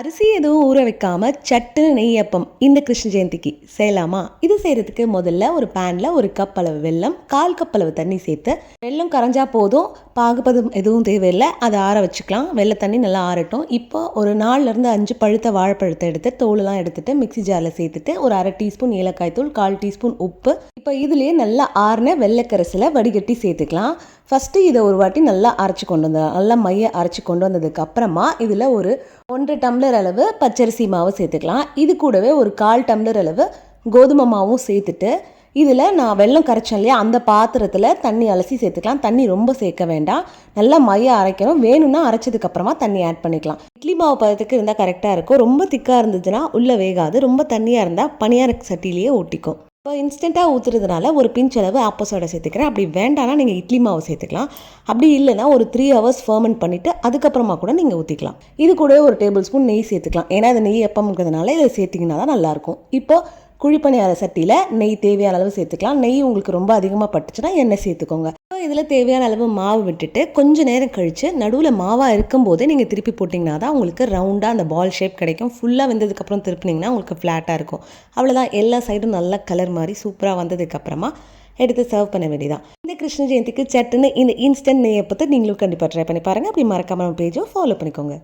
அரிசி எதுவும் ஊற வைக்காமல் சட்டு நெய்யப்பம் இந்த கிருஷ்ண ஜெயந்திக்கு செய்யலாமா? இது செய்கிறதுக்கு முதல்ல ஒரு பேனில் ஒரு கப் அளவு வெல்லம் கால் கப் அளவு தண்ணி சேர்த்து வெல்லம் கரைஞ்சா போதும் பாகுபதம் எதுவும் தேவையில்லை அதை ஆற வச்சுக்கலாம். வெள்ளை தண்ணி நல்லா ஆறட்டும். இப்போ ஒரு நாலுலேருந்து அஞ்சு பழுத்த வாழைப்பழத்தை எடுத்து தோலெலாம் எடுத்துகிட்டு மிக்ஸி ஜாரில் சேர்த்துட்டு ஒரு அரை டீஸ்பூன் ஏலக்காய் தூள் கால் டீஸ்பூன் உப்பு. இப்போ இதுலேயே நல்லா ஆறின வெள்ளைக்கரசில் வடிகட்டி சேர்த்துக்கலாம். ஃபஸ்ட்டு இதை ஒரு வாட்டி நல்லா அரைச்சி கொண்டு வந்த நல்லா மைய அரைச்சி கொண்டு வந்ததுக்கு அப்புறமா இதில் ஒரு ஒன்றரை டம்ளர் அளவு பச்சரிசி மாவு சேர்த்துக்கலாம். இது கூடவே ஒரு கால் டம்ளர் அளவு கோதுமை மாவும் சேர்த்துட்டு இதில் நான் வெல்லம் கரைச்சேன் இல்லையா அந்த பாத்திரத்தில் தண்ணி அலசி சேர்த்துக்கலாம். தண்ணி ரொம்ப சேர்க்க வேண்டாம். நல்லா மைய அரைக்கணும். வேணும்னா அரைச்சதுக்கு அப்புறமா தண்ணி ஆட் பண்ணிக்கலாம். இட்லி மாவு பதத்துக்கு இருந்தால் கரெக்டாக இருக்கும். ரொம்ப திக்காக இருந்துச்சுன்னா உள்ளே வேகாது. ரொம்ப தண்ணியாக இருந்தால் பனியார சட்டிலேயே ஒட்டிக்கும் இப்போ இன்ஸ்டண்ட்டாக ஊற்றுறதுனால ஒரு பிஞ்ச் அளவு ஆப்போ சோடா சேர்த்துக்கிறேன். அப்படி வேண்டாம்னா நீங்கள் இட்லி மாவு சேர்த்துக்கலாம். அப்படி இல்லைன்னா ஒரு த்ரீ ஹவர்ஸ் ஃபர்மெண்ட் பண்ணிவிட்டு அதுக்கப்புறமா கூட நீங்கள் ஊற்றிக்கலாம் இது கூட ஒரு டேபிள் ஸ்பூன் நெய் சேர்த்துக்கலாம். ஏன்னா அது நெய் எப்பம்ங்கிறதுனால இதை சேர்த்திங்கன்னா தான் நல்லாயிருக்கும். இப்போ குழிப்பணியார சட்டியில் நெய் தேவையான அளவு சேர்த்துக்கலாம். நெய் உங்களுக்கு ரொம்ப அதிகமாக பட்டுச்சுன்னா எண்ணெய் சேர்த்துக்கோங்க. ஸோ இதில் தேவையான அளவு மாவு விட்டுட்டு கொஞ்ச நேரம் கழித்து நடுவில் மாவாக இருக்கும்போதே நீங்கள் திருப்பி போட்டிங்கன்னா தான் உங்களுக்கு ரவுண்டாக அந்த பால் ஷேப் கிடைக்கும். ஃபுல்லாக வெந்ததுக்கப்புறம் திருப்பினீங்கன்னா உங்களுக்கு ஃப்ளாட்டாக இருக்கும். அவ்வளோதான் எல்லா சைடும் நல்ல கலர் மாதிரி சூப்பராக வந்ததுக்கப்புறமா எடுத்து சர்வ் பண்ண வேண்டியதான் இந்த கிருஷ்ண ஜெயந்திக்கு சட்டுன்னு இந்த இன்ஸ்டன்ட் நெய்யப்பத்தை நீங்களும் கண்டிப்பாக ட்ரை பண்ணி பாருங்கள் அப்படி மறக்காமல் நம்ம பேஜும் ஃபாலோ பண்ணிக்கோங்க.